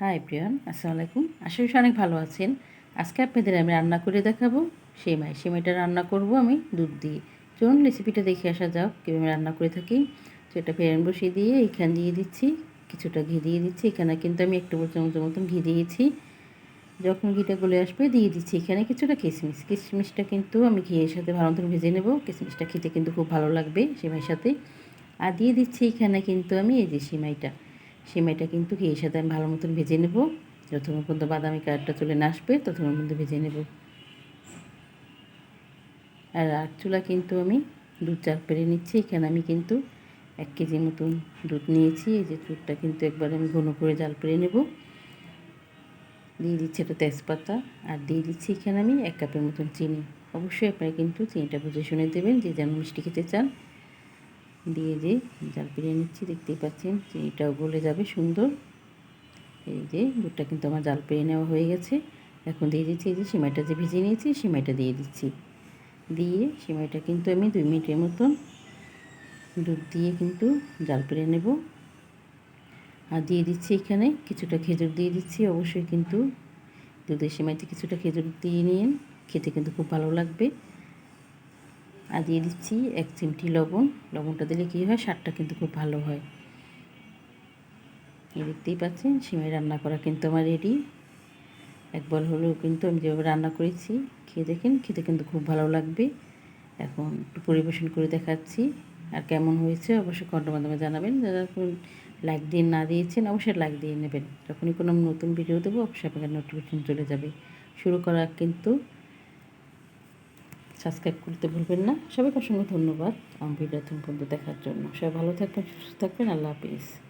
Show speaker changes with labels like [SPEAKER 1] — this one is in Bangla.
[SPEAKER 1] হাই প্রিয়ান আসসালামু আলাইকুম আশা করি অনেক ভালো আছেন। আজকে আপনাদের আমি রান্না করে দেখাবো। সেমাই। সেমাইটা রান্না করব আমি দুধ দিয়ে। চলুন রেসিপিটা দেখে আসা যাক, কীভাবে রান্না করে থাকি। তো এটা প্যান বসিয়ে দিয়ে এখানে দিয়ে দিচ্ছি। কিছুটা ঘি দিয়ে দিচ্ছি। এখানে কিন্তু আমি একটু চামচের মতন ঘি দিয়েছি। যখন ঘিটা গলে আসবে দিয়ে দিচ্ছি এখানে কিছুটা কিশমিশ। কিশমিশটা কিন্তু আমি ঘিয়ের সাথে ভালো মতন ভেজে নেব। কিশমিশটা খেতে কিন্তু খুব ভালো লাগবে সেমাইয়ের সাথে। আর দিয়ে দিচ্ছি এখানে কিন্তু আমি এই যে সেমাইটা। সেমাইটা কিন্তু ঘিয়ের সাথে আমি ভালো মতন ভেজে নেব। যতক্ষণ পর্যন্ত বাদামি কালারটা চলে না আসবে, ততক্ষণ পর্যন্ত ভেজে নেব। আর আট চুলা কিন্তু আমি দুধ চাল পেরে নিচ্ছি। এখানে আমি কিন্তু এক কেজি মতন দুধ নিয়েছি। এই যে দুধটা কিন্তু একবার আমি ঘন করে জাল পেরে নেব। দিয়ে দিচ্ছি একটা তেজপাতা। আর দিয়ে দিচ্ছি এখানে আমি এক কাপের মতন চিনি। অবশ্যই আপনারা কিন্তু চিনিটা বুঝে শুনে দেবেন যে যেন মিষ্টি খেতে চান দিয়ে যে জাল পেরিয়ে নিচ্ছি, দেখতেই পাচ্ছেন চিনিটাও গলে যাবে সুন্দর। এই যে দুধটা কিন্তু আমার জাল পেরিয়ে নেওয়া হয়ে গেছে। এখন দিয়ে দিচ্ছি এই যে সিমাইটা যে ভিজিয়ে নিয়েছি, সিমাইটা দিয়ে দিচ্ছি। দিয়ে সিমাইটা কিন্তু আমি দুই মিনিটের মতন দুধ দিয়ে কিন্তু জাল পেরিয়ে নেব। আর দিয়ে দিচ্ছি এখানে কিছুটা খেজুর দিয়ে দিচ্ছি, অবশ্যই কিন্তু দুধের সিমাইতে কিছুটা খেজুর দিয়ে নিয়ে খেতে কিন্তু খুব ভালো লাগবে। আর দিয়ে দিচ্ছি এক চিমটি লবণ। লবণটা দিলে কী হয়, স্বাদটা কিন্তু খুব ভালো হয়। এই দেখতেই পাচ্ছেন সিমাই রান্না করা কিন্তু আমার রেডি একবার হলেও কিন্তু আমি যেভাবে রান্না করেছি, খেয়ে দেখেন, খেতে কিন্তু খুব ভালো লাগবে। এখন পরিবেশন করে দেখাচ্ছি, আর কেমন হয়েছে অবশ্যই কণ্ঠ মাধ্যমে জানাবেন। যারা লাইক দিয়ে না দিয়েছেন, অবশ্যই লাইক দিয়ে নেবেন। যখনই কোনো নতুন ভিডিও দেবো, অবশ্যই আপনাদের নোটিফিকেশন চলে যাবে। শুরু করা কিন্তু সাবস্ক্রাইব করতে ভুলবেন না। সবাইকে অসংখ্য ধন্যবাদ। আমার ভিডিও দেখার জন্য। সবাই ভালো থাকবেন, সুস্থ থাকবেন। আল্লাহ হাফিজ।